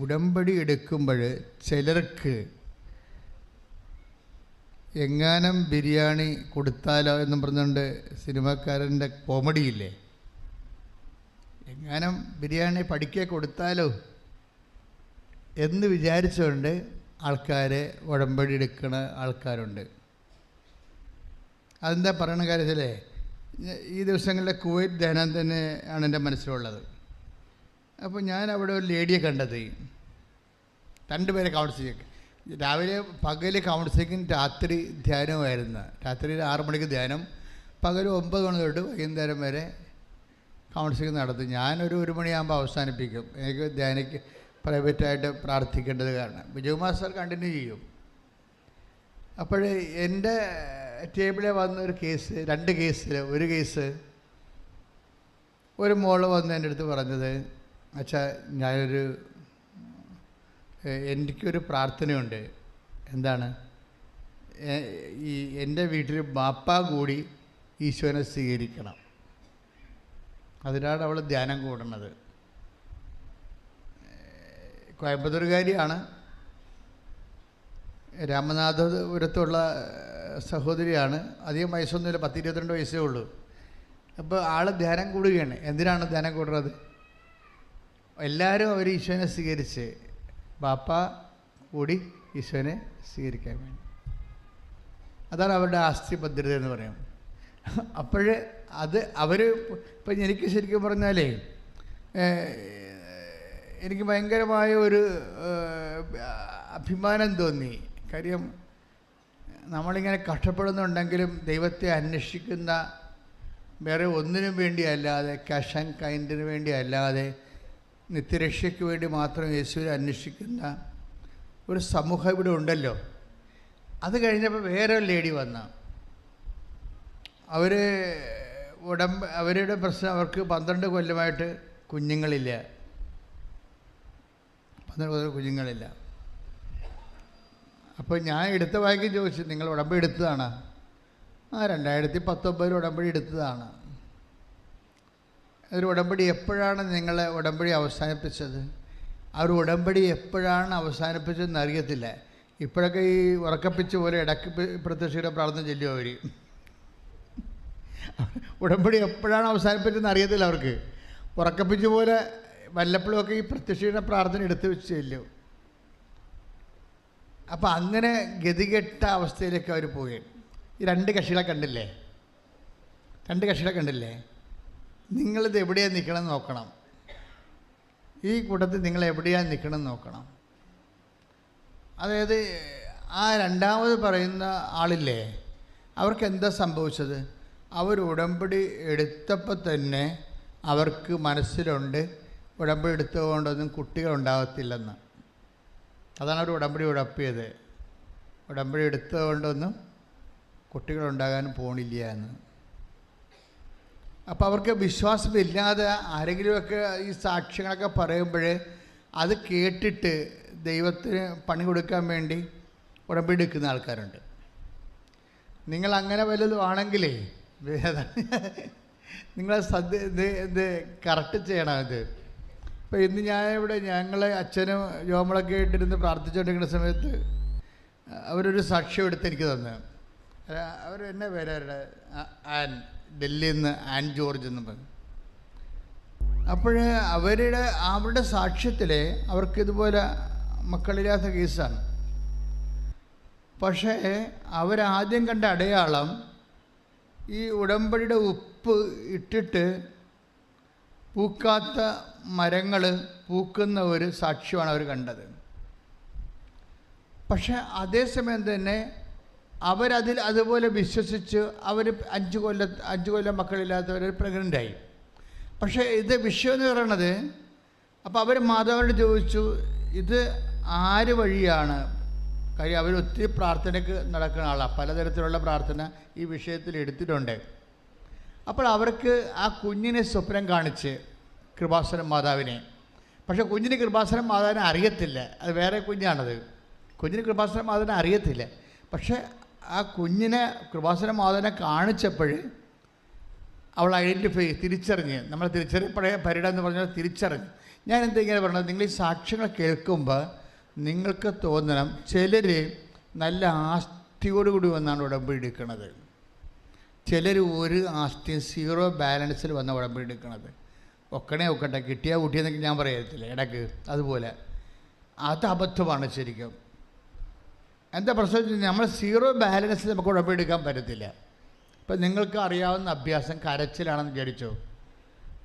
ഉടമ്പടി എടുക്കുമ്പോൾ ചിലർക്ക് എങ്ങാനും ബിരിയാണി കൊടുത്താലോ എന്നും പറഞ്ഞുകൊണ്ട് സിനിമാക്കാരന്റെ കോമഡിയില്ലേ? എങ്ങാനും ബിരിയാണി പഠിക്കേ കൊടുത്താലോ? എന്ന് വിചാരിച്ചുകൊണ്ട് ആൾക്കാരെ ഉടമ്പടി എടുക്കുന്ന ആൾക്കാരുണ്ട്. അതെന്താ പറയണ കാര്യത്തിലേ? ഈ ദിവസങ്ങളിലെ കുവൈറ്റ് ധ്യാനം തന്നെ ആണ് എന്റെ മനസ്സിലുള്ളത്. അപ്പോൾ ഞാൻ അവിടെ ഒരു ലേഡിയെ കണ്ടത്. രണ്ടുപേരെ കൗൺസിലിംഗ് രാവിലെ പകൽ കൗൺസിലിങ്ങിന് രാത്രി ധ്യാനമായിരുന്നു രാത്രി ആറു മണിക്ക് ധ്യാനം. പകൽ ഒമ്പത് മണി തൊട്ട് വൈകുന്നേരം വരെ കൗൺസിലിംഗ് നടത്തും. ഞാനൊരു ഒരു മണിയാകുമ്പോൾ അവസാനിപ്പിക്കും. എനിക്ക് ധ്യാനിക്ക് പ്രൈവറ്റായിട്ട് പ്രാർത്ഥിക്കേണ്ടത് കാരണം. ബിജു മാസ്റ്റർ കണ്ടിന്യൂ ചെയ്യും. അപ്പോൾ എന്റെ ടേബിളിൽ വന്ന ഒരു കേസ് രണ്ട് കേസിൽ ഒരു കേസ് ഒരു മോൾ വന്ന് എന്റെ അടുത്ത് പറഞ്ഞത് അച്ഛാ ഞാനൊരു എനിക്കൊരു പ്രാർത്ഥനയുണ്ട്. എന്താണ്? ഈ എന്റെ വീട്ടിൽ ബാപ്പ കൂടി ഈശോനെ സ്വീകരിക്കണം. അതിനാണ് അവൾ ധ്യാനം കൂടുന്നത്. കോയമ്പത്തൂർകാരിയാണ്. രാമനാഥപുരത്തുള്ള സഹോദരിയാണ്. അധികം വയസ്സൊന്നുമില്ല പത്ത് ഇരുപത്തിരണ്ട് വയസ്സേ ഉള്ളൂ. അപ്പോൾ ആൾ ധ്യാനം കൂടുകയാണ്. എന്തിനാണ് ധ്യാനം കൂടുന്നത്? എല്ലാവരും അവർ ഈശോനെ സ്വീകരിച്ച്. ബാപ്പ കൂടി ഈശോനെ സ്വീകരിക്കാൻ വേണ്ടി. അതാണ് അവരുടെ ആസ്തി ഭദ്രത എന്ന് പറയാം. അപ്പോൾ അത് അവർ ഇപ്പം എനിക്ക് ശരിക്കും പറഞ്ഞാലേ എനിക്ക് ഭയങ്കരമായ ഒരു അഭിമാനം തോന്നി. കാര്യം നമ്മളിങ്ങനെ കഷ്ടപ്പെടുന്നുണ്ടെങ്കിലും ദൈവത്തെ അന്വേഷിക്കുന്ന വേറെ ഒന്നിനും വേണ്ടിയല്ലാതെ ക്യാഷ് ആൻഡ് കൈൻഡിന് വേണ്ടി അല്ലാതെ നിത്യരക്ഷയ്ക്ക് വേണ്ടി മാത്രം യേശുവിനെ അന്വേഷിക്കുന്ന ഒരു സമൂഹം ഇവിടെ ഉണ്ടല്ലോ. അത് കഴിഞ്ഞപ്പോൾ വേറെ ഒരു ലേഡി വന്ന. അവർ ഉടമ്പ അവരുടെ പ്രശ്നം അവർക്ക് പന്ത്രണ്ട് കൊല്ലമായിട്ട് കുഞ്ഞുങ്ങളില്ല. പന്ത്രണ്ട് കൊല്ലം കുഞ്ഞുങ്ങളില്ല. അപ്പോൾ ഞാൻ എടുത്ത വായിക്കും ചോദിച്ചു നിങ്ങൾ ഉടമ്പടി എടുത്തതാണ്? ആ രണ്ടായിരത്തി പത്തൊമ്പതിൽ ഉടമ്പടി എടുത്തതാണ്. ഒരു ഉടമ്പടി എപ്പോഴാണ് നിങ്ങൾ ഉടമ്പടി അവസാനിപ്പിച്ചത്? ആ ഒരു ഉടമ്പടി എപ്പോഴാണ് അവസാനിപ്പിച്ചതെന്ന് അറിയത്തില്ല. ഇപ്പോഴൊക്കെ ഈ ഉറക്കപ്പിച്ച് പോലെ ഇടയ്ക്ക് പ്രത്യക്ഷയുടെ പ്രാർത്ഥന ചെല്ലുമോ അവർ ഉടമ്പടി എപ്പോഴാണ് അവസാനിപ്പിച്ചതെന്ന് അറിയത്തില്ല അവർക്ക്. ഉറക്കപ്പിച്ച് പോലെ വല്ലപ്പോഴും ഒക്കെ ഈ പ്രത്യക്ഷയുടെ പ്രാർത്ഥന എടുത്തു വെച്ച് ചെല്ലും. അപ്പോൾ അങ്ങനെ ഗതികെട്ട അവസ്ഥയിലേക്ക് അവർ പോവുകയാണ്. ഈ രണ്ട് കക്ഷികളെ കണ്ടില്ലേ? രണ്ട് കക്ഷികളെ കണ്ടില്ലേ? നിങ്ങളിത് എവിടെയാണ് നിൽക്കണം നോക്കണം. ഈ കൂട്ടത്തിൽ നിങ്ങൾ എവിടെയാണ് നിൽക്കണം നോക്കണം. അതായത് ആ രണ്ടാമത് പറയുന്ന ആളില്ലേ അവർക്ക് എന്താ സംഭവിച്ചത്? അവർ ഉടമ്പടി എടുത്തപ്പോൾ തന്നെ അവർക്ക് മനസ്സിലുണ്ട് ഉടമ്പടി എടുത്തുകൊണ്ടൊന്നും കുട്ടികളുണ്ടാകത്തില്ലെന്ന് അതാണ് അവർ ഉടമ്പടി ഉടപ്പിയത്. ഉടമ്പടി എടുത്തുകൊണ്ടൊന്നും കുട്ടികളുണ്ടാകാൻ പോണില്ല എന്ന്. അപ്പോൾ അവർക്ക് വിശ്വാസമില്ലാതെ ആരെങ്കിലുമൊക്കെ ഈ സാക്ഷ്യങ്ങളൊക്കെ പറയുമ്പോൾ അത് കേട്ടിട്ട് ദൈവത്തിന് പണി കൊടുക്കാൻ വേണ്ടി ഉടമ്പടി എടുക്കുന്ന ആൾക്കാരുണ്ട്. നിങ്ങൾ അങ്ങനെ വല്ലതും ആണെങ്കിലേ നിങ്ങൾ സദ്യ ഇത് ഇത് കറക്റ്റ് ചെയ്യണം ഇത് ഇപ്പോൾ ഇന്ന് ഞാൻ ഇവിടെ ഞങ്ങളെ അച്ഛനും ജോമളൊക്കെ ആയിട്ടിരുന്ന് പ്രാർത്ഥിച്ചുകൊണ്ടിരിക്കുന്ന സമയത്ത് അവരൊരു സാക്ഷ്യം എടുത്ത് എനിക്ക് തന്നു. അവർ എന്നെ പേരവരുടെ ആൻ. ഡൽഹിയിൽ നിന്ന് ആൻ ജോർജ് എന്ന് പറഞ്ഞു അപ്പോൾ അവരുടെ അവരുടെ സാക്ഷ്യത്തിൽ അവർക്ക് ഇതുപോലെ മക്കളില്ലാത്ത കേസാണ്. പക്ഷേ അവരാദ്യം കണ്ട അടയാളം ഈ ഉടമ്പടിയുടെ ഉപ്പ് ഇട്ടിട്ട് പൂക്കാത്ത മരങ്ങൾ പൂക്കുന്ന ഒരു സാക്ഷ്യമാണ് അവർ കണ്ടത്. പക്ഷേ അതേസമയം തന്നെ അവരതിൽ അതുപോലെ വിശ്വസിച്ച് അവർ അഞ്ച് കൊല്ല അഞ്ച് കൊല്ലം മക്കളില്ലാത്തവർ പ്രഗ്നന്റായി പക്ഷേ ഇത് വിഷയം എന്ന് പറയണത് അപ്പോൾ അവർ മാതാവിനോട് ചോദിച്ചു ഇത് ആര് വഴിയാണ്? കാര്യം അവർ ഒത്തിരി പ്രാർത്ഥനയ്ക്ക് നടക്കുന്ന ആളാണ് പലതരത്തിലുള്ള പ്രാർത്ഥന ഈ വിഷയത്തിൽ എടുത്തിട്ടുണ്ട്. അപ്പോൾ അവർക്ക് ആ കുഞ്ഞിനെ സ്വപ്നം കാണിച്ച് കൃപാസനം മാതാവിനെ. പക്ഷേ കുഞ്ഞിന് കൃപാസനം മാതാവിനെ അറിയത്തില്ല. അത് വേറെ കുഞ്ഞാണത്. കുഞ്ഞിന് കൃപാസനം മാതാവിനെ അറിയത്തില്ല. പക്ഷേ ആ കുഞ്ഞിനെ കൃപാസുര മാതാവിനെ കാണിച്ചപ്പോൾ അവൾ ഐഡന്റിഫൈ തിരിച്ചറിഞ്ഞ്. നമ്മൾ തിരിച്ചറിയപ്പെടേ പരിട എന്ന് പറഞ്ഞാൽ തിരിച്ചറിഞ്ഞ്. ഞാൻ എന്താ ഇങ്ങനെ പറഞ്ഞത്? നിങ്ങൾ ഈ സാക്ഷ്യങ്ങൾ കേൾക്കുമ്പോൾ നിങ്ങൾക്ക് തോന്നണം ചിലർ നല്ല ആസ്തിയോടുകൂടി വന്നാണ് ഉടമ്പടി എടുക്കുന്നത് ചിലർ ഒരു ആസ്തിയും സീറോ ബാലൻസിൽ വന്ന ഉടമ്പടി എടുക്കുന്നത് ഒക്കണേ ഒക്കട്ടെ കിട്ടിയാൽ കുട്ടിയെന്നൊക്കെ ഞാൻ പറയത്തില്ല. ഇടയ്ക്ക് അതുപോലെ. അത് അബദ്ധമാണ് ശരിക്കും. എന്താ പ്രശ്നം നമ്മൾ സീറോ ബാലൻസ് നമുക്ക് ഉടമ്പെടുക്കാൻ പറ്റത്തില്ല. ഇപ്പം നിങ്ങൾക്ക് അറിയാവുന്ന അഭ്യാസം കരച്ചിലാണെന്ന് വിചാരിച്ചോ?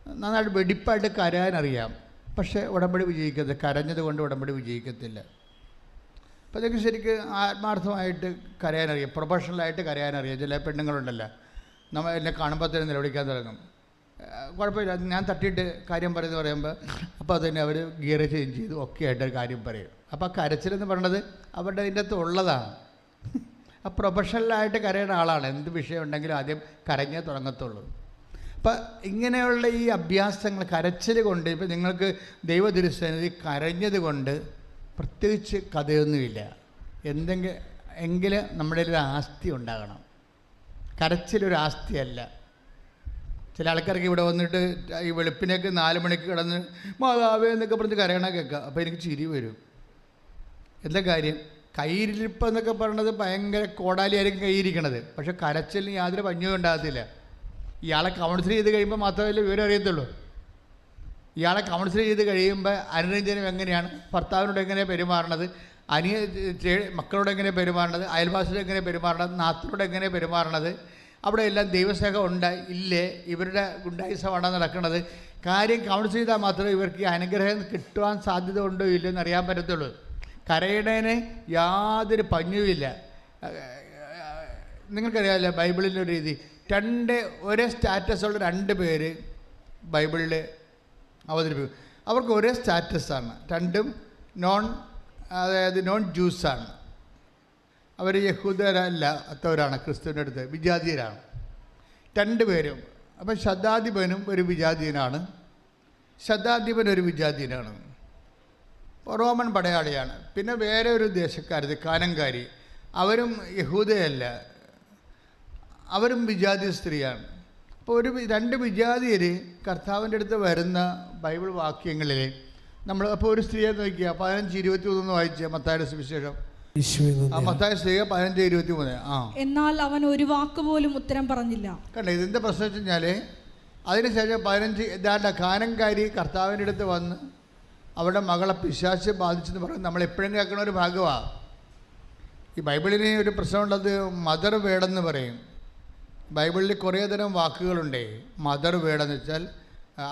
നന്നായിട്ട് വെടിപ്പായിട്ട് കരയാനറിയാം. പക്ഷേ ഉടമ്പടി വിജയിക്കത്തില്ല കരഞ്ഞത് കൊണ്ട് ഉടമ്പടി വിജയിക്കത്തില്ല. അപ്പോൾ അതൊക്കെ ശരിക്ക് ആത്മാർത്ഥമായിട്ട് കരയാനറിയാം. പ്രൊഫഷണലായിട്ട് കരയാനറിയാം. ചില പെണ്ണുങ്ങളുണ്ടല്ലോ. നമ്മൾ എന്നെ കാണുമ്പോൾ തന്നെ നിലവിളിക്കാൻ തുടങ്ങും. കുഴപ്പമില്ല. ഞാൻ തട്ടിയിട്ട് കാര്യം പറയുന്നത് പറയുമ്പോൾ അപ്പോൾ അതുതന്നെ അവർ ഗിയർ ചേഞ്ച് ചെയ്ത് ഒക്കെ ആയിട്ട് കാര്യം പറയും. അപ്പോൾ ആ കരച്ചിലെന്ന് പറയണത് അവരുടെ അതിന്റെ അകത്ത് ഉള്ളതാണ്. ആ പ്രൊഫഷണലായിട്ട് കരയുന്ന ആളാണ്. എന്ത് വിഷയം ഉണ്ടെങ്കിലും ആദ്യം കരഞ്ഞേ തുടങ്ങത്തുള്ളൂ. അപ്പം ഇങ്ങനെയുള്ള ഈ അഭ്യാസങ്ങൾ കരച്ചിൽ കൊണ്ട് ഇപ്പം നിങ്ങൾക്ക് ദൈവദുരുസന്നിധി കരഞ്ഞത് കൊണ്ട് പ്രത്യേകിച്ച് കഥയൊന്നുമില്ല. എന്തെങ്കിലും എങ്കിലും നമ്മുടെ ഒരു ആസ്തി ഉണ്ടാകണം. കരച്ചിലൊരു ആസ്തിയല്ല. ചില ആൾക്കാർക്ക് ഇവിടെ വന്നിട്ട് ഈ വെളുപ്പിനൊക്കെ നാല് മണിക്ക് കിടന്ന് മാതാവേ എന്നൊക്കെ പറഞ്ഞ് കരയണ കേൾക്കുക അപ്പോൾ എനിക്ക് ചിരി വരും. എന്താ കാര്യം? കൈരിപ്പ് എന്നൊക്കെ പറയണത് ഭയങ്കര കോടാലിയായിരിക്കും കയ്യിരിക്കണത്. പക്ഷെ കരച്ചിലിന് യാതൊരു പഞ്ഞവും ഉണ്ടാകത്തില്ല. ഇയാളെ കൗൺസിൽ ചെയ്ത് കഴിയുമ്പോൾ മാത്രമല്ലേ വിവരം അറിയത്തുള്ളൂ. ഇയാളെ കൗൺസിൽ ചെയ്ത് കഴിയുമ്പോൾ അനുരഞ്ജനം എങ്ങനെയാണ്? ഭർത്താവിനോട് എങ്ങനെയാണ് പെരുമാറണത്? അനിയ മക്കളോട് എങ്ങനെയാണ് പെരുമാറണത്? അയൽവാസിയോട് എങ്ങനെയാണ് പെരുമാറണത്? നാത്തിനോട് എങ്ങനെയാണ് പെരുമാറണത്? അവിടെ എല്ലാം ദൈവസ്നേഹം ഉണ്ട് ഇല്ലേ? ഇവരുടെ ഗുണ്ടായുസമാണ് നടക്കുന്നത്. കാര്യം കൗൺസിൽ ചെയ്താൽ മാത്രമേ ഇവർക്ക് ഈ അനുഗ്രഹം കിട്ടുവാൻ സാധ്യത ഉണ്ടോ ഇല്ലയോ എന്ന് അറിയാൻ പറ്റത്തുള്ളൂ. കരയുന്നതിന് യാതൊരു പഞ്ഞുമില്ല നിങ്ങൾക്കറിയാമല്ലോ ബൈബിളിന്റെ ഒരു രീതി. രണ്ട് ഒരേ സ്റ്റാറ്റസുള്ള രണ്ട് പേര് ബൈബിളിൽ അവതരിപ്പിക്കും. അവർക്ക് ഒരേ സ്റ്റാറ്റസാണ് രണ്ടും നോൺ അതായത് നോൺ ജ്യൂസാണ് അവർ യഹൂദരല്ല അത്തവരാണ് ക്രിസ്തുവിന്റെ അടുത്ത് വിജാതീയരാണ്. രണ്ടുപേരും അപ്പം ശതാധിപനും ഒരു വിജാതീയനാണ്. ശതാധിപൻ ഒരു വിജാതീയനാണ്. റോമൻ പടയാളിയാണ്. പിന്നെ വേറെ ഒരു ദേശക്കാരത് കാനങ്കാരി അവരും യഹൂദയല്ല. അവരും വിജാതി സ്ത്രീയാണ്. അപ്പോൾ ഒരു രണ്ട് വിജാതിയർ കർത്താവിന്റെ അടുത്ത് വരുന്ന ബൈബിൾ വാക്യങ്ങളിൽ നമ്മൾ അപ്പോൾ ഒരു സ്ത്രീയെ നോക്കിയാൽ പതിനഞ്ച് ഇരുപത്തി മൂന്ന് വായിച്ച മത്തായ സുവിശേഷം. എന്നാൽ അവൻ ഒരു വാക്ക് പോലും ഉത്തരം പറഞ്ഞില്ല. കണ്ടോ ഇതിന്റെ പ്രശ്നം വെച്ച് കഴിഞ്ഞാൽ അതിനുശേഷം പതിനഞ്ച് ഇതാണ്ട കാനങ്കാരി കർത്താവിന്റെ അടുത്ത് വന്ന് അവരുടെ മകളെ പിശാച്ച് ബാധിച്ചെന്ന് പറഞ്ഞ് നമ്മൾ എപ്പോഴും കേൾക്കുന്ന ഒരു ഭാഗമാണ് ഈ ബൈബിളിന് ഒരു പ്രശ്നമുള്ളത് മദർ വേടെന്ന് പറയും. ബൈബിളിൽ കുറേ തരം വാക്കുകളുണ്ട്. മദർ വേടെന്ന് വെച്ചാൽ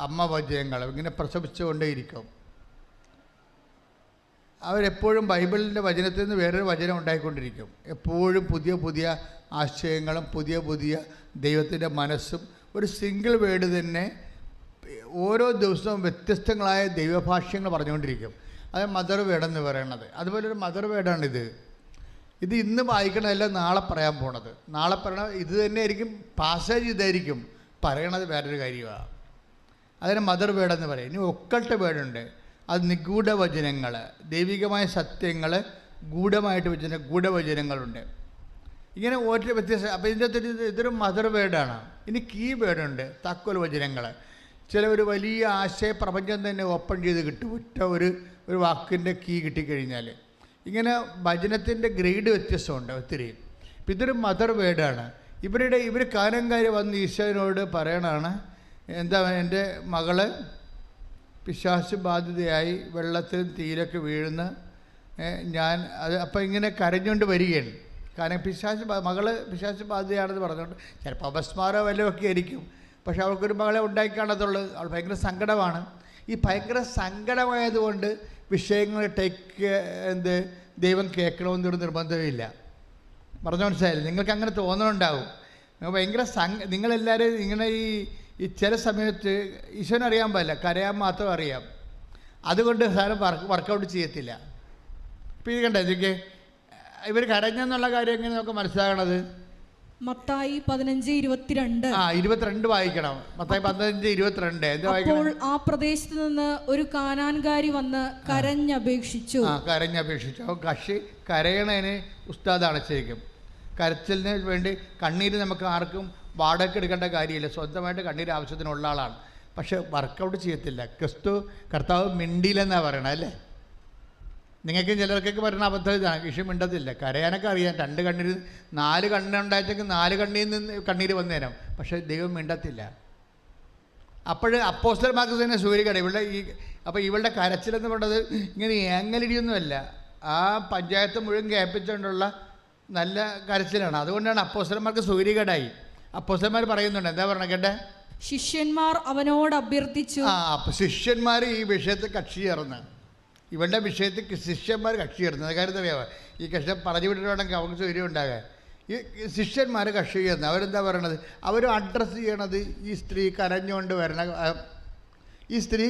അമ്മ വജയങ്ങൾ ഇങ്ങനെ പ്രസവിച്ചുകൊണ്ടേയിരിക്കും അവരെപ്പോഴും ബൈബിളിന്റെ വചനത്തിൽ നിന്ന് വേറൊരു വചനം ഉണ്ടായിക്കൊണ്ടിരിക്കും. എപ്പോഴും പുതിയ പുതിയ ആശയങ്ങളും പുതിയ പുതിയ ദൈവത്തിന്റെ മനസ്സും ഒരു സിംഗിൾ വേർഡ് തന്നെ ഓരോ ദിവസവും വ്യത്യസ്തങ്ങളായ ദൈവഭാഷ്യങ്ങൾ പറഞ്ഞുകൊണ്ടിരിക്കും. അത് മദർ വേർഡെന്ന് പറയണത്. അതുപോലെ ഒരു മദർ വേർഡാണിത് ഇത് ഇത് ഇന്ന് വായിക്കണമല്ല നാളെ പറയാൻ പോണത്. നാളെ പറയണ ഇത് തന്നെ ആയിരിക്കും പാസേജ് ഇതായിരിക്കും. പറയണത് വേറൊരു കാര്യമാണ് അതിന് മദർ വേർഡെന്ന് പറയും. ഇനി ഒക്കൾട്ട് വേർഡുണ്ട് അത് നിഗൂഢവചനങ്ങൾ ദൈവികമായ സത്യങ്ങൾ ഗൂഢമായിട്ട് വെച്ചിട്ട് ഗൂഢവചനങ്ങളുണ്ട്. ഇങ്ങനെ ഓരോ വ്യത്യസ്ത അപ്പോൾ ഇതിന്റെ അകത്തൊരു ഇത് ഇതൊരു മദർ വേർഡാണ് ഇനി കീ വേർഡുണ്ട് താക്കോൽ വചനങ്ങൾ ചില ഒരു വലിയ ആശയ പ്രപഞ്ചം തന്നെ ഓപ്പൺ ചെയ്ത് കിട്ടും ഒറ്റ ഒരു ഒരു വാക്കിന്റെ കീ കിട്ടിക്കഴിഞ്ഞാൽ ഇങ്ങനെ ഭജനത്തിന്റെ ഗ്രേഡ് വ്യത്യസ്തമുണ്ട് ഒത്തിരി. ഇപ്പം ഇതൊരു മദർ വേർഡാണ് ഇവരുടെ ഇവർ കാനംകാരി വന്ന് ഈശോനോട് പറയണതാണ് എന്താ എന്റെ മകൾ പിശാശ് ബാധിതയായി വെള്ളത്തിലും തീരൊക്കെ വീഴുന്ന ഞാൻ അത് അപ്പം ഇങ്ങനെ കരഞ്ഞുകൊണ്ട് വരികയാണ്. കാരണം പിശാശ് ബാ- മകൾ പിശാശ് ബാധിതയാണെന്ന് പറഞ്ഞുകൊണ്ട് ചിലപ്പോൾ അപസ്മാരോ വല്ലതും ഒക്കെ ആയിരിക്കും. പക്ഷേ അവൾക്കൊരു മകളെ ഉണ്ടാക്കി കാണത്തുള്ളത് അവൾ ഭയങ്കര സങ്കടമാണ്. ഈ ഭയങ്കര സങ്കടമായതുകൊണ്ട് വിഷയങ്ങൾ ടേക്ക് എന്ത് ദൈവം കേൾക്കണമെന്നൊരു നിർബന്ധമില്ല പറഞ്ഞു മനസ്സിലായില്ലേ? നിങ്ങൾക്ക് അങ്ങനെ തോന്നണുണ്ടാവും. ഭയങ്കര സംഘ നിങ്ങളെല്ലാവരും ഇങ്ങനെ ഈ ഈ ചില സമയത്ത് ഈശോനറിയാൻ പാടില്ല. കരയാൻ മാത്രം അറിയാം. അതുകൊണ്ട് സാധനം വർക്ക് വർക്കൗട്ട് ചെയ്യത്തില്ല. ഇപ്പം ഇത് കണ്ടേ? ഇതൊക്കെ ഇവർ കരഞ്ഞെന്നുള്ള കാര്യം എങ്ങനെ നമുക്ക് മനസ്സിലാകണത്? മത്തായി പതിനഞ്ച് ഇരുപത്തിരണ്ട്. ആ ഇരുപത്തിരണ്ട് വായിക്കണം. മത്തായി പതിനഞ്ച് ഇരുപത്തിരണ്ട്. അപ്പോൾ ആ പ്രദേശത്ത് നിന്ന് ഒരു കാനാൻകാരി വന്ന് കരഞ്ഞപേക്ഷിച്ചു. ആ കരഞ്ഞപേക്ഷിച്ചു. അപ്പോൾ കക്ഷി കരയണതിന് ഉസ്താദാണ് ശരിക്കും കരച്ചിലിന് വേണ്ടി കണ്ണീര് നമുക്ക് ആർക്കും വാടക എടുക്കേണ്ട കാര്യമില്ല. സ്വന്തമായിട്ട് കണ്ണീര് ആവശ്യത്തിനുള്ള ആളാണ്. പക്ഷെ വർക്കൗട്ട് ചെയ്യത്തില്ല. ക്രിസ്തു കർത്താവ് മിണ്ടിയില്ലെന്നാണ് പറയണത് അല്ലേ? നിങ്ങൾക്ക് ചിലർക്കൊക്കെ പറയുന്ന അബദ്ധം ഇതാണ്. വിഷയം മിണ്ടത്തില്ല. കരയാനൊക്കെ അറിയാം. രണ്ട് കണ്ണീര് നാല് കണ്ണുണ്ടായിട്ടെങ്കിൽ നാല് കണ്ണീരിൽ നിന്ന് കണ്ണീര് വന്നേരം. പക്ഷേ ദൈവം മിണ്ടത്തില്ല. അപ്പോൾ അപ്പോസ്റ്റർമാർക്ക് തന്നെ സൂര്യകട ഇവളുടെ ഈ അപ്പോൾ ഇവളുടെ കരച്ചിലെന്ന് പറഞ്ഞത് ഇങ്ങനെ ഏങ്ങലിടിയൊന്നുമല്ല. ആ പഞ്ചായത്ത് മുഴുവൻ കേൾപ്പിച്ചുകൊണ്ടുള്ള നല്ല കരച്ചിലാണ്. അതുകൊണ്ടാണ് അപ്പോസ്റ്റർമാർക്ക് സൂര്യകടായി അപ്പോസ്റ്റർമാർ പറയുന്നുണ്ട് എന്താ പറഞ്ഞ കേട്ടെ? ശിഷ്യന്മാർ അവനോട് അഭ്യർത്ഥിച്ചു. ആ അപ്പോൾ ശിഷ്യന്മാർ ഈ വിഷയത്തിൽ കക്ഷി ചേർന്ന്. ഇവരുടെ വിഷയത്തിൽ ശിഷ്യന്മാർ കക്ഷി ചേർന്ന്. കാര്യം അറിയാമോ ഈ കക്ഷം പറഞ്ഞു വിട്ടിട്ടുണ്ടെങ്കിൽ അവർക്ക് സൗകര്യം ഉണ്ടാകാൻ. ഈ ശിഷ്യന്മാർ കക്ഷി ചേർന്ന്. അവരെന്താ പറയണത്? അവർ അഡ്രസ്സ് ചെയ്യണത് ഈ സ്ത്രീ കരഞ്ഞുകൊണ്ട് വരണ ഈ സ്ത്രീ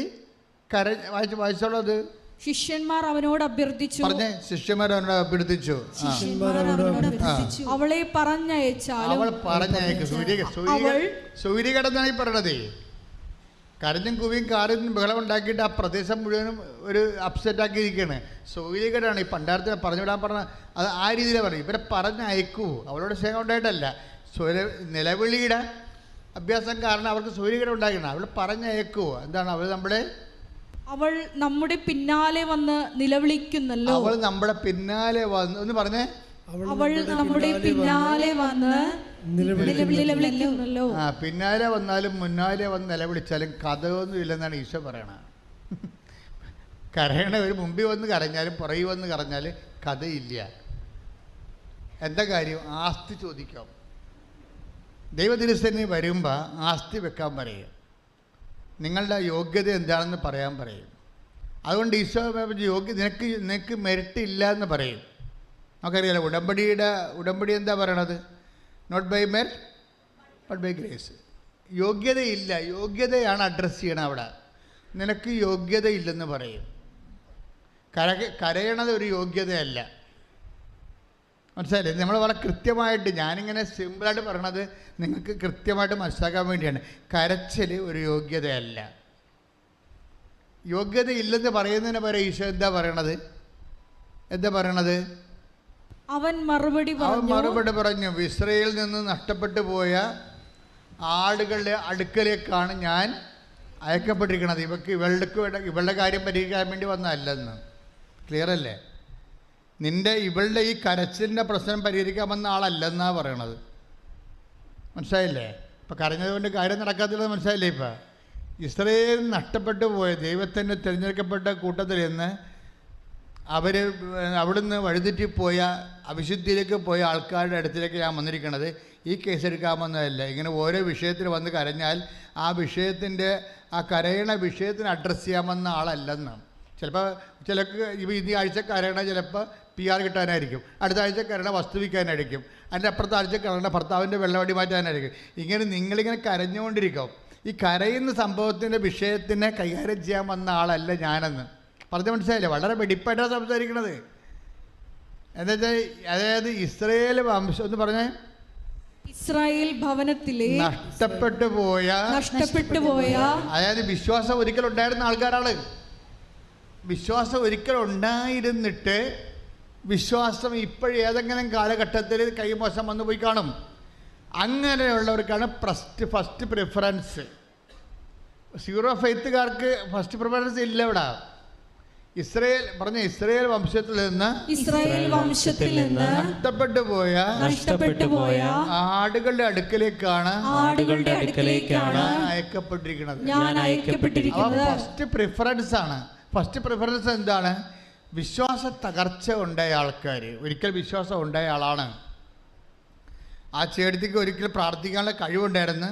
കര വായിച്ച് വായിച്ചോളത് ശിഷ്യന്മാർ അവനോട് അഭ്യർത്ഥിച്ചു. പറഞ്ഞേ ശിഷ്യന്മാർ അവനോട് അഭ്യർത്ഥിച്ചു. അവളെ പറഞ്ഞയച്ചാൽ അവൾ പറഞ്ഞയക്ക്. സൂര്യ സൂര്യ അവൾ- സൂര്യകടന്നാണ് ഈ പറയണത്. കരഞ്ഞും കുവിയും കാറും ബഹളം ഉണ്ടാക്കിയിട്ട് ആ പ്രദേശം മുഴുവനും ഒരു അപ്സെറ്റ് ആക്കിയിരിക്കുകയാണ്. സൗകര്യകരമാണ് ഈ പണ്ടാരത്തിന് പറഞ്ഞുവിടാൻ പറഞ്ഞ അത് ആ രീതിയിലാണ് പറഞ്ഞു ഇവരെ പറഞ്ഞയക്കൂ. അവളോട് സ്നേഹം ഉണ്ടായിട്ടല്ല. സൂര്യ നിലവിളിയുടെ അഭ്യാസം കാരണം അവർക്ക് സൗകര്യകരം ഉണ്ടാക്കണം അവൾ പറഞ്ഞയക്കൂ. എന്താണ് അവൾ നമ്മുടെ അവൾ നമ്മുടെ പിന്നാലെ വന്ന് നിലവിളിക്കുന്നല്ലോ. അവൾ നമ്മുടെ പിന്നാലെ വന്ന് ഒന്ന് പറഞ്ഞേ. അവൾ നമ്മുടെ പിന്നാലെ വന്ന് നിലവിളിക്കുന്നല്ലോ. ആ പിന്നാലെ വന്നാലും മുന്നാലെ വന്ന് നിലവിളിച്ചാലും കഥയൊന്നും ഇല്ലെന്നാണ് ഈശോ പറയണത്. കരയണ ഒരു മുമ്പിൽ വന്ന് കരഞ്ഞാലും പുറകിൽ വന്ന് കരഞ്ഞാൽ കഥയില്ല. എന്താ കാര്യം? ആസ്തി ചോദിക്കാം. ദൈവദിനസ്ഥനെ വരുമ്പോൾ ആസ്തി വെക്കാൻ പറയും. നിങ്ങളുടെ യോഗ്യത എന്താണെന്ന് പറയാൻ പറയും. അതുകൊണ്ട് ഈശോ യോഗ്യ നിനക്ക് നിനക്ക് മെരിറ്റ് ഇല്ല എന്ന് പറയും. നമുക്കറിയാലോ ഉടമ്പടിയുടെ ഉടമ്പടി എന്താ പറയണത്? Not by merit but by grace യോഗ്യതയില്ല യോഗ്യതയാണ് അഡ്രസ്സ് ചെയ്യണം അവിടെ. നിനക്ക് യോഗ്യതയില്ലെന്ന് പറയും. കര കരയണത് ഒരു യോഗ്യതയല്ല. മനസ്സിലായില്ലേ? നമ്മൾ വളരെ കൃത്യമായിട്ട് ഞാനിങ്ങനെ സിമ്പിളായിട്ട് പറയണത് നിങ്ങൾക്ക് കൃത്യമായിട്ട് മനസ്സിലാക്കാൻ വേണ്ടിയാണ്. കരച്ചിൽ ഒരു യോഗ്യതയല്ല. യോഗ്യതയില്ലെന്ന് പറയുന്നതിന് പകരം ഈശോ എന്താ പറയണത്? എന്താ പറയണത്? അവൻ മറുപടി അവൻ മറുപടി പറഞ്ഞു വിസ്രയിൽ നിന്ന് നഷ്ടപ്പെട്ടു പോയ ആടുകളുടെ അടുക്കലേക്കാണ് ഞാൻ അയക്കപ്പെട്ടിരിക്കുന്നത് ഇവക്ക് ഇവളുടെ ഇവളുടെ കാര്യം പരിഹരിക്കാൻ വേണ്ടി വന്നതല്ലെന്ന്. ക്ലിയർ അല്ലേ? നിന്റെ ഇവളുടെ ഈ കരച്ചിലിന്റെ പ്രശ്നം പരിഹരിക്കാൻ വന്ന ആളല്ലെന്നാണ് പറയണത്. മനസ്സിലായില്ലേ? ഇപ്പം കരഞ്ഞത് കൊണ്ട് കാര്യം നടക്കാത്തില്ലെന്ന് മനസ്സിലായില്ലേ ഇപ്പം? ഇസ്രയേൽ നഷ്ടപ്പെട്ടു പോയ ദൈവത്തിന്റെ തിരഞ്ഞെടുക്കപ്പെട്ട കൂട്ടത്തിൽ നിന്ന് അവർ അവിടുന്ന് വഴിതെറ്റിപ്പോയ അവിശുദ്ധിയിലേക്ക് പോയ ആൾക്കാരുടെ അടുത്തിലേക്ക് ഞാൻ വന്നിരിക്കുന്നത് ഈ കേസ് എടുക്കാമെന്നതല്ല ഇങ്ങനെ ഓരോ വിഷയത്തിൽ വന്ന് കരഞ്ഞാൽ ആ വിഷയത്തിന്റെ ആ കരയണ വിഷയത്തിന് അഡ്രസ്സ് ചെയ്യാമെന്ന ആളല്ലെന്നാണ്. ചിലപ്പോൾ ചിലക്ക് ഇപ്പോൾ ഈ ആഴ്ച കരയണ ചിലപ്പോൾ പി ആർ കിട്ടാനായിരിക്കും. അടുത്ത ആഴ്ച കരയണ വസ്തു വിൽക്കാനായിരിക്കും അതിന്റെ അപ്പുറത്തെ ആഴ്ച കരയണ ഭർത്താവിന്റെ വെള്ളവടി മാറ്റാനായിരിക്കും. ഇങ്ങനെ നിങ്ങളിങ്ങനെ കരഞ്ഞുകൊണ്ടിരിക്കും. ഈ കരയുന്ന സംഭവത്തിന്റെ വിഷയത്തിനെ കൈകാര്യം ചെയ്യാൻ വന്ന ആളല്ല ഞാനെന്ന്. പറഞ്ഞ മനസ്സിലായില്ലേ? വളരെ വെടിപ്പായിട്ടാണ് സംസാരിക്കുന്നത് എന്താ വെച്ചാൽ അതായത് ഇസ്രയേൽ വംശം എന്ന് പറഞ്ഞേ. ഇസ്രായേൽ ഭവനത്തിലെ നഷ്ടപ്പെട്ടു പോയ നഷ്ടപ്പെട്ടു പോയ അതായത് വിശ്വാസം ഒരിക്കൽ ഉണ്ടായിരുന്ന ആൾക്കാരാണ്. വിശ്വാസം ഒരിക്കൽ ഉണ്ടായിരുന്നിട്ട് വിശ്വാസം ഇപ്പോഴേതെങ്കിലും കാലഘട്ടത്തിൽ കൈമോശം വന്നു പോയി കാണും. അങ്ങനെയുള്ളവർക്കാണ് ഫസ്റ്റ് ഫസ്റ്റ് പ്രിഫറൻസ് സീറോ ഫെയ്ത്തുകാർക്ക് ഫസ്റ്റ് പ്രിഫറൻസ് ഇല്ല ഇവിടെ. ഇസ്രയേൽ പറഞ്ഞ ഇസ്രയേൽ വംശത്തിൽ നിന്ന് ഇസ്രായേൽ വംശത്തിൽ നിന്ന് നഷ്ടപ്പെട്ടു പോയ നഷ്ടപ്പെട്ടു പോയ ആടുകളുടെ അടുക്കലേക്കാണ് ആടുകളുടെ അടുക്കലേക്കാണ് അയക്കപ്പെട്ടിരിക്കുന്നത്. ഞാൻ അയക്കപ്പെട്ടിരിക്കുന്നത്. ഫസ്റ്റ് പ്രിഫറൻസ് ആണ്. ഫസ്റ്റ് പ്രിഫറൻസ് എന്താണ്? വിശ്വാസ തകർച്ച ഉണ്ടായ ആൾക്കാർ ഒരിക്കൽ വിശ്വാസം ഉണ്ടായ ആളാണ് ആ ചേട്ടത്തിക്ക് ഒരിക്കൽ പ്രാർത്ഥിക്കാനുള്ള കഴിവുണ്ടായിരുന്നു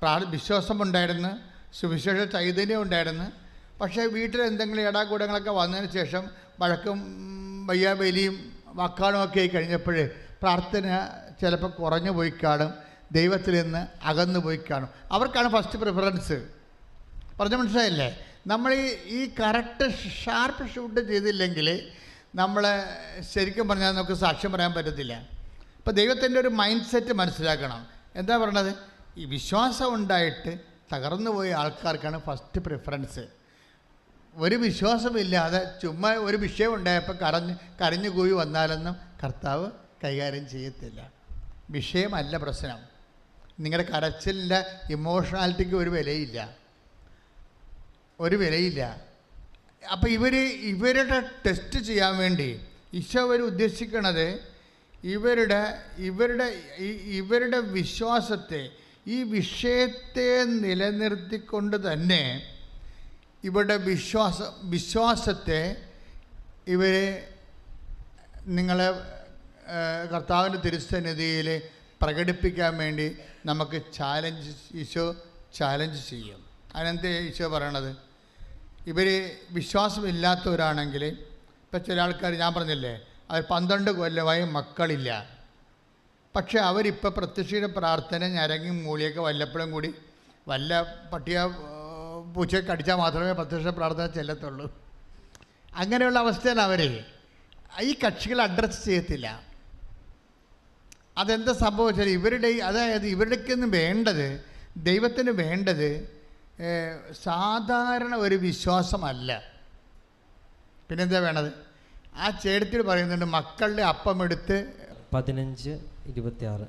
പ്രാർ വിശ്വാസം ഉണ്ടായിരുന്നു സുവിശേഷ ചൈതന്യം ഉണ്ടായിരുന്നു പക്ഷേ വീട്ടിൽ എന്തെങ്കിലും ഇടാകൂടങ്ങളൊക്കെ വന്നതിന് ശേഷം വഴക്കും വയ്യാബലിയും വക്കാണുമൊക്കെ ആയി കഴിഞ്ഞപ്പോൾ പ്രാർത്ഥന ചിലപ്പോൾ കുറഞ്ഞു പോയി കാണും ദൈവത്തിൽ നിന്ന് അകന്നു പോയി കാണും. അവർക്കാണ് ഫസ്റ്റ് പ്രിഫറൻസ് പറഞ്ഞ മനസ്സിലായില്ലേ? നമ്മൾ ഈ കറക്റ്റ് ഷാർപ്പ് ഷൂട്ട് ചെയ്തില്ലെങ്കിൽ നമ്മൾ ശരിക്കും പറഞ്ഞാൽ നമുക്ക് സാക്ഷ്യം പറയാൻ പറ്റത്തില്ല. അപ്പോൾ ദൈവത്തിന്റെ ഒരു മൈൻഡ് സെറ്റ് മനസ്സിലാക്കണം. എന്താ പറയണത്? ഈ വിശ്വാസം ഉണ്ടായിട്ട് തകർന്നു പോയ ആൾക്കാർക്കാണ് ഫസ്റ്റ് പ്രിഫറൻസ് ഒരു വിശ്വാസമില്ലാതെ ചുമ്മാ ഒരു വിഷയം ഉണ്ടായപ്പോൾ കരഞ്ഞ് കരഞ്ഞു കൂടി വന്നാലൊന്നും കർത്താവ് കൈകാര്യം ചെയ്യത്തില്ല. വിഷയമല്ല പ്രശ്നം. നിങ്ങളുടെ കരച്ചിലിന്റെ ഇമോഷണാലിറ്റിക്ക് ഒരു വിലയില്ല. ഒരു വിലയില്ല. അപ്പം ഇവർ ഇവരുടെ ടെസ്റ്റ് ചെയ്യാൻ വേണ്ടി ഈശോ അവർ ഉദ്ദേശിക്കണത് ഇവരുടെ ഇവരുടെ ഇവരുടെ വിശ്വാസത്തെ ഈ വിഷയത്തെ നിലനിർത്തിക്കൊണ്ട് തന്നെ ഇവരുടെ വിശ്വാസ വിശ്വാസത്തെ ഇവരെ നിങ്ങളെ കർത്താവിന്റെ തിരുസന്നിധിയിൽ പ്രകടിപ്പിക്കാൻ വേണ്ടി നമുക്ക് ചാലഞ്ച് ഈശോ ചാലഞ്ച് ചെയ്യും. അതിനെന്ത് ഈശോ പറയണത്? ഇവർ വിശ്വാസമില്ലാത്തവരാണെങ്കിൽ ഇപ്പം ചില ആൾക്കാർ ഞാൻ പറഞ്ഞില്ലേ അവർ പന്ത്രണ്ട് കൊല്ലമായി മക്കളില്ല. പക്ഷെ അവരിപ്പോൾ പ്രത്യക്ഷയുടെ പ്രാർത്ഥന ഞരങ്ങി മൂളിയൊക്കെ വല്ലപ്പോഴും കൂടി വല്ല പട്ടിയ പൂച്ചയൊക്കെ അടിച്ചാൽ മാത്രമേ പ്രത്യക്ഷ പ്രാർത്ഥന ചെല്ലത്തുള്ളൂ. അങ്ങനെയുള്ള അവസ്ഥയാണ് അവർ ഈ കക്ഷികൾ അഡ്രസ്സ് ചെയ്യത്തില്ല. അതെന്താ സംഭവിച്ചാൽ ഇവരുടെ ഈ- അതായത് ഇവരുടെക്കൊന്നും വേണ്ടത് ദൈവത്തിന് വേണ്ടത് സാധാരണ ഒരു വിശ്വാസമല്ല. പിന്നെന്താ വേണത്? ആ ചേടത്തിൽ പറയുന്നുണ്ട് മക്കളുടെ അപ്പമെടുത്ത് പതിനഞ്ച്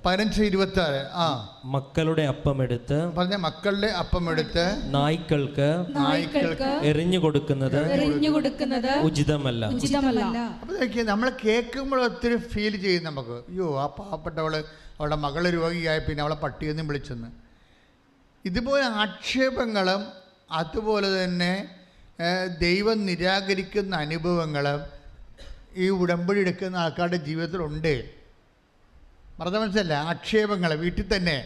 പതിനഞ്ച് ഇരുപത്തി ആറ് ആ. മക്കളുടെ അപ്പം അപ്പമെടുത്ത് പറഞ്ഞ മക്കളുടെ അപ്പം അപ്പമെടുത്ത് നായ്ക്കൾക്ക് നായ്ക്കൾക്ക് എറിഞ്ഞു കൊടുക്കുന്നത് എറിഞ്ഞു കൊടുക്കുന്നത് ഉചിതമല്ല. നമ്മൾ കേൾക്കുമ്പോൾ ഒത്തിരി ഫീൽ ചെയ്യും നമുക്ക്. അയ്യോ ആ പാവപ്പെട്ടവൾ അവളുടെ മകൾ രോഗിയായി പിന്നെ അവളെ പട്ടിയെന്നും വിളിച്ചെന്ന്. ഇതുപോലെ ആക്ഷേപങ്ങളും അതുപോലെ തന്നെ ദൈവം നിരാകരിക്കുന്ന അനുഭവങ്ങളും ഈ ഉടമ്പടി എടുക്കുന്ന ആൾക്കാരുടെ ജീവിതത്തിലുണ്ട്. മറന്ന മനസ്സല്ല ആക്ഷേപങ്ങൾ വീട്ടിൽ തന്നെ.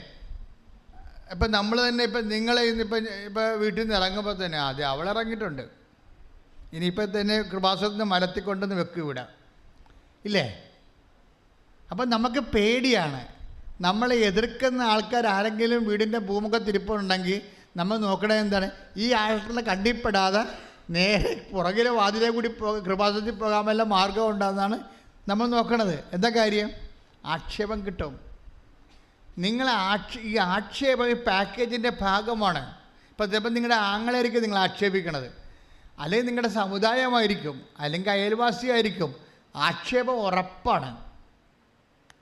ഇപ്പം നമ്മൾ തന്നെ ഇപ്പം നിങ്ങളെ ഇന്നിപ്പം ഇപ്പം വീട്ടിൽ നിന്ന് ഇറങ്ങുമ്പോൾ തന്നെ അതെ ഇറങ്ങിയിട്ടുണ്ട്. ഇനിയിപ്പോൾ തന്നെ കൃപാസത്തിന് മലത്തിക്കൊണ്ടെന്ന് വെക്കും ഇവിടെ. ഇല്ലേ? അപ്പം നമുക്ക് പേടിയാണ്. നമ്മളെ എതിർക്കുന്ന ആൾക്കാർ ആരെങ്കിലും വീടിന്റെ ഭൂമുഖത്തിരിപ്പുണ്ടെങ്കിൽ നമ്മൾ നോക്കണേ എന്താണ്? ഈ ആൾക്കാരെ കണ്ടിപ്പെടാതെ നേരെ പുറകിലെ വാതിലെ കൂടി പോ കൃപാസത്തിൽ പോകാൻ വല്ല മാർഗം ഉണ്ടെന്നാണ് നമ്മൾ നോക്കണത്. എന്താ കാര്യം? ആക്ഷേപം കിട്ടും. നിങ്ങൾ ആക്ഷ ഈ ആക്ഷേപം ഈ പാക്കേജിന്റെ ഭാഗമാണ്. ഇപ്പം ചിലപ്പോൾ നിങ്ങളുടെ ആങ്ങളായിരിക്കും നിങ്ങൾ ആക്ഷേപിക്കണത്. അല്ലെങ്കിൽ നിങ്ങളുടെ സമുദായമായിരിക്കും അല്ലെങ്കിൽ അയൽവാസിയായിരിക്കും. ആക്ഷേപം ഉറപ്പാണ്.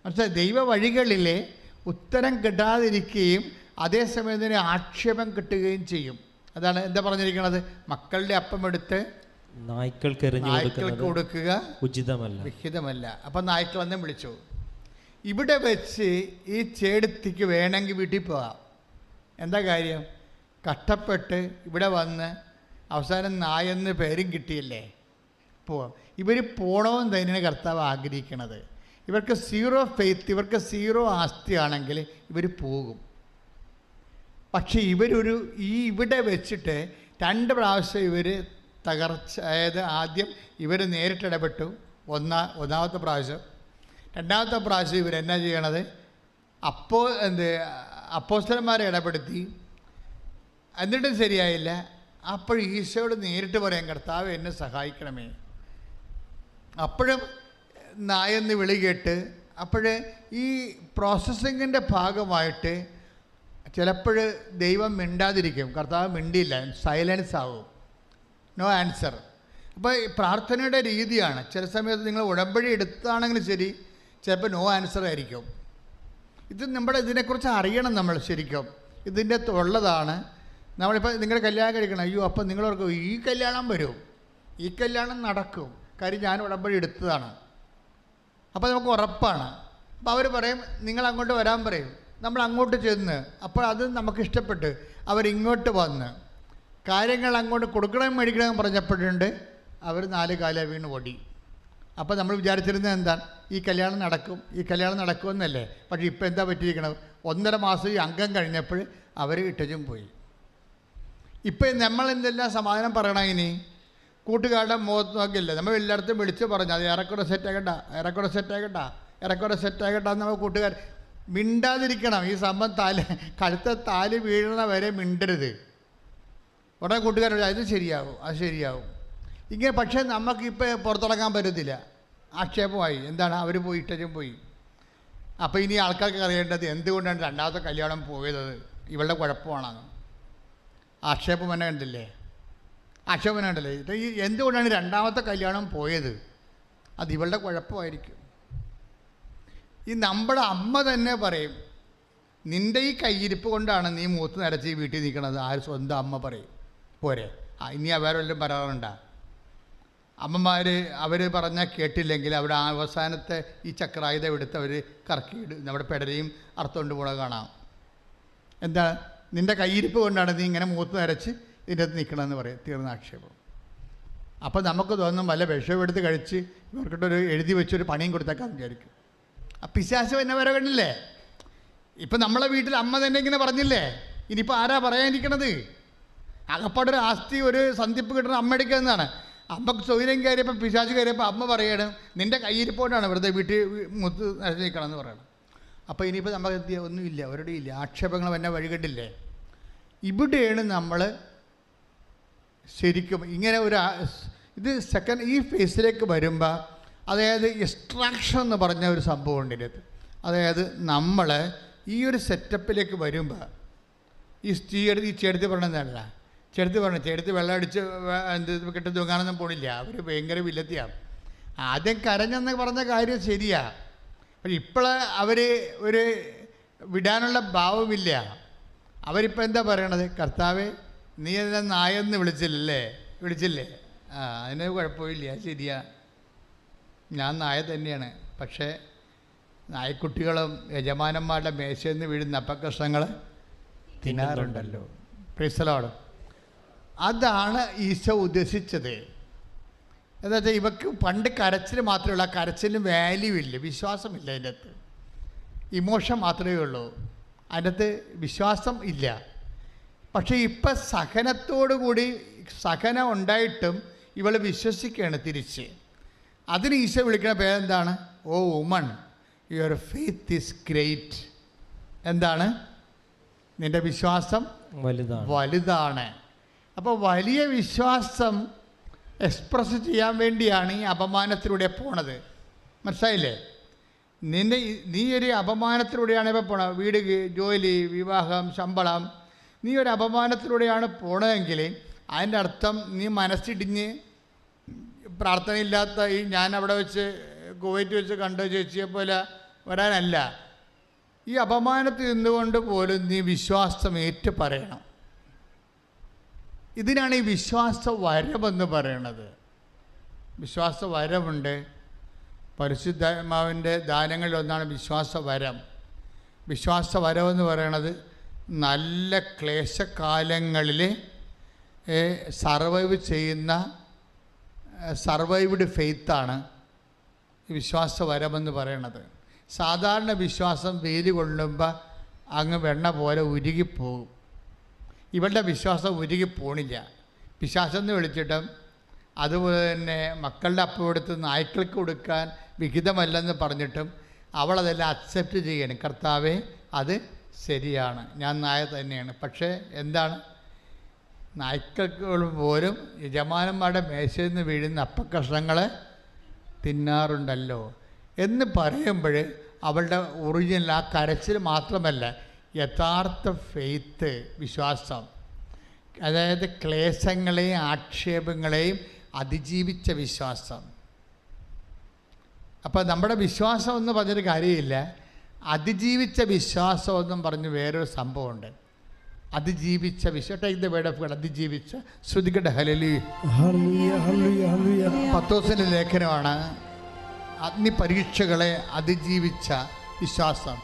മനസ്സിലായി ദൈവ വഴികളിലെ ഉത്തരം കിട്ടാതിരിക്കുകയും അതേസമയം തന്നെ ആക്ഷേപം കിട്ടുകയും ചെയ്യും. അതാണ് എന്താ പറഞ്ഞിരിക്കുന്നത് മക്കളുടെ അപ്പം എടുത്ത് നായ്ക്കൾക്ക് നായ്ക്കൾക്ക് കൊടുക്കുക ഉചിതമല്ല. വിഹിതമല്ല. അപ്പം നായ്ക്കൾ തന്നെ വിളിച്ചു. ഇവിടെ വെച്ച് ഈ ചേടത്തിക്ക് വേണമെങ്കിൽ വീട്ടിൽ പോകാം. എന്താ കാര്യം? കഷ്ടപ്പെട്ട് ഇവിടെ വന്ന് അവസാനം നായെന്ന് പേരും കിട്ടിയില്ലേ? പോവാം. ഇവർ പോകണമെന്ന് തന്നെയാണ് കർത്താവ് ആഗ്രഹിക്കണത്. ഇവർക്ക് സീറോ ഫെയ്ത്ത് ഇവർക്ക് സീറോ ആസ്തിയാണെങ്കിൽ ഇവർ പോകും. പക്ഷേ ഇവരൊരു ഈ ഇവിടെ വെച്ചിട്ട് രണ്ട് പ്രാവശ്യം ഇവർ തകർച്ച അതായത് ആദ്യം ഇവർ നേരിട്ടിടപെട്ടു ഒന്നാ ഒന്നാമത്തെ പ്രാവശ്യം. രണ്ടാമത്തെ പ്രാവശ്യം ഇവരെന്നാ ചെയ്യണത്? അപ്പോ എന്ത് അപ്പോസ്റ്റന്മാരെ ഇടപെടുത്തി. എന്നിട്ടും ശരിയായില്ല. അപ്പോൾ ഈശോയോട് നേരിട്ട് പറയാൻ കർത്താവ് എന്നെ സഹായിക്കണമേ. അപ്പോഴും നായെന്ന് വിളി കേട്ട് അപ്പോഴേ ഈ പ്രോസസ്സിങ്ങിന്റെ ഭാഗമായിട്ട് ചിലപ്പോൾ ദൈവം മിണ്ടാതിരിക്കും. കർത്താവ് മിണ്ടിയില്ല. സൈലൻസ് ആവും. നോ ആൻസർ അപ്പോൾ പ്രാർത്ഥനയുടെ രീതിയാണ്. ചില സമയത്ത് നിങ്ങൾ ഉടമ്പടി എടുത്താണെങ്കിലും ശരി ചിലപ്പോൾ നോ ആൻസർ ആയിരിക്കും. ഇത് നമ്മുടെ ഇതിനെക്കുറിച്ച് അറിയണം നമ്മൾ ശരിക്കും. ഇതിന്റെ ഉള്ളതാണ് നമ്മളിപ്പോൾ നിങ്ങളുടെ കല്യാണം കഴിക്കണം. അയ്യോ അപ്പം നിങ്ങളോർക്ക് ഈ കല്യാണം വരും. ഈ കല്യാണം നടക്കും. കാര്യം ഞാൻ ഉടമ്പടി എടുത്തതാണ്. അപ്പോൾ നമുക്ക് ഉറപ്പാണ്. അപ്പോൾ അവർ പറയും നിങ്ങൾ അങ്ങോട്ട് വരാൻ പറയും. നമ്മൾ അങ്ങോട്ട് ചെന്ന് അപ്പോൾ അത് നമുക്ക് ഇഷ്ടപ്പെട്ട് അവരിങ്ങോട്ട് വന്ന്. കാര്യങ്ങൾ അങ്ങോട്ട് കൊടുക്കണം മേടിക്കണം പറഞ്ഞപ്പോഴുണ്ട് അവർ നാല് കാല വീണ് ഓടി. അപ്പോൾ നമ്മൾ വിചാരിച്ചിരുന്നത് എന്താണ് ഈ കല്യാണം നടക്കും ഈ കല്യാണം നടക്കുമെന്നല്ലേ പക്ഷേ ഇപ്പോൾ എന്താ പറ്റിയിരിക്കണത്? ഒന്നര മാസം ഈ അംഗം കഴിഞ്ഞപ്പോൾ അവർ ഇട്ടജും പോയി. ഇപ്പം നമ്മൾ എന്തെല്ലാം സമാധാനം പറയണം ഇനി? കൂട്ടുകാരുടെ മുഖത്ത് നോക്കില്ല നമ്മൾ എല്ലായിടത്തും വിളിച്ച് പറഞ്ഞു അത് ഏറെക്കുറെ സെറ്റാകട്ട ഏറെക്കുറെ സെറ്റാകട്ട ഏറെക്കുറെ സെറ്റാകട്ട എന്ന് നമ്മൾ കൂട്ടുകാർ മിണ്ടാതിരിക്കണം. ഈ സംഭവം താൽ കഴുത്ത താൽ വീഴണ വരെ മിണ്ടരുത്. ഉടനെ കൂട്ടുകാർ അത് ശരിയാവും അത് ശരിയാവും. ഇങ്ങനെ പക്ഷേ നമുക്കിപ്പോൾ പുറത്തിറങ്ങാൻ പറ്റത്തില്ല. ആക്ഷേപമായി. എന്താണ്? അവർ പോയി ഇഷ്ടം പോയി. അപ്പോൾ ഇനി ആൾക്കാർക്ക് അറിയേണ്ടത് എന്തുകൊണ്ടാണ് രണ്ടാമത്തെ കല്യാണം പോയത്? ഇവളുടെ കുഴപ്പമാണെന്ന് ആക്ഷേപം തന്നെ കണ്ടില്ലേ? കണ്ടില്ലേ ഇത് ഈ എന്തുകൊണ്ടാണ് രണ്ടാമത്തെ കല്യാണം പോയത്? അത് ഇവളുടെ കുഴപ്പമായിരിക്കും. ഈ നമ്മുടെ അമ്മ തന്നെ പറയും നിന്റെ ഈ കയ്യിരിപ്പ് കൊണ്ടാണ് നീ മൂത്ത് നരച്ച് ഈ വീട്ടിൽ നിൽക്കണത് ആര് സ്വന്തം അമ്മ പറയും. പോരെ. ഇനി വേറെ വല്ലതും പറയാറുണ്ട? അമ്മമാർ അവർ പറഞ്ഞാൽ കേട്ടില്ലെങ്കിൽ അവിടെ അവസാനത്തെ ഈ ചക്രായുധം എടുത്ത് അവർ കറക്കിയിട് നമ്മുടെ പെടരയും അർത്ഥം പോണ കാണാം. എന്താ? നിന്റെ കയ്യിരിപ്പ് കൊണ്ടാണ് നീ ഇങ്ങനെ മൂത്ത് നരച്ച് ഇതിന്റെ അകത്ത് നിൽക്കണമെന്ന് പറയും. തീർന്ന ആക്ഷേപം. അപ്പോൾ നമുക്ക് തോന്നും വല്ല വിഷവും എടുത്ത് കഴിച്ച് ഇവർക്കിട്ടൊരു എഴുതി വെച്ചൊരു പണിയും കൊടുത്തേക്കാൻ വിചാരിക്കും. ആ പിശാശ് എന്നെ വരെ കണ്ടില്ലേ? ഇപ്പം നമ്മളെ വീട്ടിൽ അമ്മ തന്നെ ഇങ്ങനെ പറഞ്ഞില്ലേ? ഇനിയിപ്പോൾ ആരാ പറയാനിരിക്കണത്? അകപ്പാടൊരു ആസ്തി ഒരു സന്ധിപ്പ് കിട്ടുന്ന അമ്മ എടുക്കുന്നതാണ് അമ്മയ്ക്ക് സൗകര്യം കയറിയപ്പോൾ പിശാച് കയറിയപ്പോൾ അമ്മ പറയണം നിന്റെ കയ്യിരിപ്പോണ്ടാണ് വെറുതെ വീട്ടിൽ മുത്ത് നരച്ച് നിൽക്കണമെന്ന് പറയണം. അപ്പോൾ ഇനിയിപ്പോൾ നമുക്ക്? ഒന്നുമില്ല അവരുടെ ഇല്ല ആക്ഷേപങ്ങൾ എന്നെ വഴികെട്ടില്ലേ ഇവിടെയാണ് നമ്മൾ ശരിക്കും ഇങ്ങനെ ഒരു ഇത് സെക്കൻഡ് ഈ ഫേസിലേക്ക് വരുമ്പോൾ അതായത് എക്സ്ട്രാക്ഷൻ എന്ന് പറഞ്ഞ ഒരു സംഭവം ഉണ്ട് ഇതിനകത്ത്. അതായത് നമ്മൾ ഈ ഒരു സെറ്റപ്പിലേക്ക് വരുമ്പോൾ ഈ സ്ത്രീ എടുത്ത് ഈ ചെടുത്ത് പറഞ്ഞതല്ല. ചെടുത്ത് പറഞ്ഞു ചെടുത്ത് വെള്ളം അടിച്ച് എന്ത് കെട്ടി തൂങ്ങാനൊന്നും പോണില്ല. അവർ ഭയങ്കര വില്ലത്തിയാണ് ആദ്യം കരഞ്ഞെന്ന് പറഞ്ഞ കാര്യം ശരിയാ. പക്ഷെ ഇപ്പോൾ അവർ ഒരു വിടാനുള്ള ഭാവമില്ല. അവരിപ്പോൾ എന്താ പറയണത്? കർത്താവെ നീ എന്നെ നായെന്ന് വിളിച്ചില്ലല്ലേ? വിളിച്ചില്ലേ? ആ അതിന് കുഴപ്പമില്ല ശരിയാ. ഞാൻ നായ തന്നെയാണ്. പക്ഷേ നായ്ക്കുട്ടികളും യജമാനന്മാരുടെ മേശയിൽ നിന്ന് വീഴുന്ന അപ്പക്കഷ്ണങ്ങൾ തിന്നാറുണ്ടല്ലോ പ്രിസലോട് അതാണ് ഈശോ ഉദ്ദേശിച്ചത്. എന്താ വെച്ചാൽ ഇവക്ക് പണ്ട് കരച്ചിൽ മാത്രമേ ഉള്ളൂ. ആ കരച്ചിലിന് വാല്യൂ ഇല്ല വിശ്വാസമില്ല അതിന്റെ അകത്ത് ഇമോഷൻ മാത്രമേ ഉള്ളൂ. അതിന്റെ അകത്ത് വിശ്വാസം ഇല്ല. പക്ഷേ ഇപ്പം സഹനത്തോടു കൂടി സഹനം ഉണ്ടായിട്ടും ഇവൾ വിശ്വസിക്കുകയാണ് തിരിച്ച്. അതിന് ഈശോ വിളിക്കുന്ന പേരെന്താണ്? O woman your faith is great എന്താണ്? നിന്റെ വിശ്വാസം വലുതാണ്. വലുതാണ്. അപ്പോൾ വലിയ വിശ്വാസം എക്സ്പ്രസ് ചെയ്യാൻ വേണ്ടിയാണ് ഈ അപമാനത്തിലൂടെ പോണത്. മനസ്സിലായില്ലേ? നിന്നെ നീ ഒരു അപമാനത്തിലൂടെയാണ് ഇപ്പോൾ പോണത്. വീട് ജോലി വിവാഹം ശമ്പളം നീ ഒരു അപമാനത്തിലൂടെയാണ് പോണതെങ്കിൽ അതിന്റെ അർത്ഥം നീ മനസ്സിടിഞ്ഞ് പ്രാർത്ഥനയില്ലാത്ത ഈ ഞാൻ അവിടെ വെച്ച് കുവൈറ്റ് വെച്ച് കണ്ട ചേച്ചിയെ പോലെ വരാനല്ല. ഈ അപമാനത്തിൽ നിന്നുകൊണ്ട് പോലും നീ വിശ്വാസം ഏറ്റു പറയണം ഇതിനാണ് ഈ വിശ്വാസ വരമെന്ന് പറയണത്. വിശ്വാസ വരമുണ്ട് ദാനങ്ങളിൽ ഒന്നാണ് വിശ്വാസ വരം. വിശ്വാസ വരമെന്ന് പറയണത് നല്ല ക്ലേശകാലങ്ങളിൽ സർവൈവ് ചെയ്യുന്ന സർവൈവ്ഡ് ഫെയ്ത്താണ് ഈ വിശ്വാസ വരമെന്ന് പറയണത്. സാധാരണ വിശ്വാസം വെയിൽ കൊള്ളുമ്പോൾ അങ്ങ് വെണ്ണ പോലെ ഉരുകിപ്പോകും. ഇവളുടെ വിശ്വാസം ഉരുകി പോണില്ല. പിശാസം എന്ന് വിളിച്ചിട്ടും അതുപോലെ തന്നെ മക്കളുടെ അപ്പുറത്ത് നായ്ക്കൾക്ക് കൊടുക്കാൻ വിഹിതമല്ലെന്ന് പറഞ്ഞിട്ടും അവളതെല്ലാം അക്സെപ്റ്റ് ചെയ്യണം. കർത്താവെ അത് ശരിയാണ്. ഞാൻ നായ തന്നെയാണ്. പക്ഷേ എന്താണ്? നായ്ക്കൾക്ക് പോലും യജമാനന്മാരുടെ മേശയിൽ നിന്ന് വീഴുന്ന അപ്പക്കഷ്ണങ്ങളെ തിന്നാറുണ്ടല്ലോ. എന്ന് പറയുമ്പോൾ അവളുടെ ഒറിജിനൽ ആ കരച്ചിൽ മാത്രമല്ല യഥാർത്ഥ ഫെയ്ത്ത് വിശ്വാസം. അതായത് ക്ലേശങ്ങളെയും ആക്ഷേപങ്ങളെയും അതിജീവിച്ച വിശ്വാസം. അപ്പോൾ നമ്മുടെ വിശ്വാസം എന്ന് പറഞ്ഞൊരു കാര്യമില്ല. അതിജീവിച്ച വിശ്വാസം എന്നും പറഞ്ഞ് വേറൊരു സംഭവമുണ്ട്. അതിജീവിച്ച വിശ്വാസം take the word of God അതിജീവിച്ച ശ്രുതികട. ഹലലി. പത്തോസിന്റെ ലേഖനമാണ്. അഗ്നി പരീക്ഷകളെ അതിജീവിച്ച വിശ്വാസം.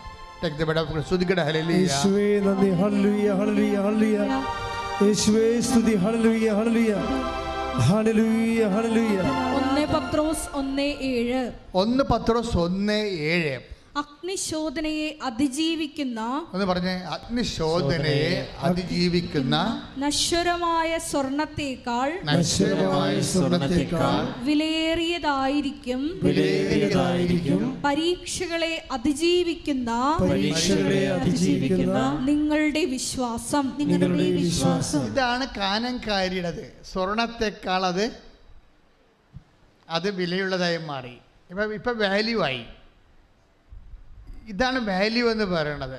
Take the word of God ശ്രുതികട. ഹലലി ഹല്ലേലൂയ ഹല്ലേലൂയ ഹല്ലേലൂയ. സ്തുതി. Hallelujah hallelujah. Hallelujah hallelujah. ഒന്ന് പത്രോസ് ഒന്ന് ഏഴ്. ഒന്ന് പത്രോസ് ഒന്ന് ഏഴ്. അഗ്നിശോധനയെ അതിജീവിക്കുന്ന എന്ന് പറഞ്ഞേ അഗ്നിശോധനയെ അതിജീവിക്കുന്ന നശ്വരമായ സ്വർണത്തേക്കാൾ നശ്വരമായ സ്വർണത്തേക്കാൾ വിലയേറിയതായിരിക്കും. വിലയേറിയതായിരിക്കും. പരീക്ഷകളെ അതിജീവിക്കുന്ന പരീക്ഷകളെ അതിജീവിക്കുന്ന നിങ്ങളുടെ വിശ്വാസം. നിങ്ങളുടെ വിശ്വാസം. ഇതാണ് കാനംകാരിയുടേത്. സ്വർണത്തെക്കാൾ അത് അത് വിലയുള്ളതായി മാറി. ഇപ്പം ഇപ്പം വാല്യൂ ആയി. ഇതാണ് വാല്യൂ എന്ന് പറയണത്.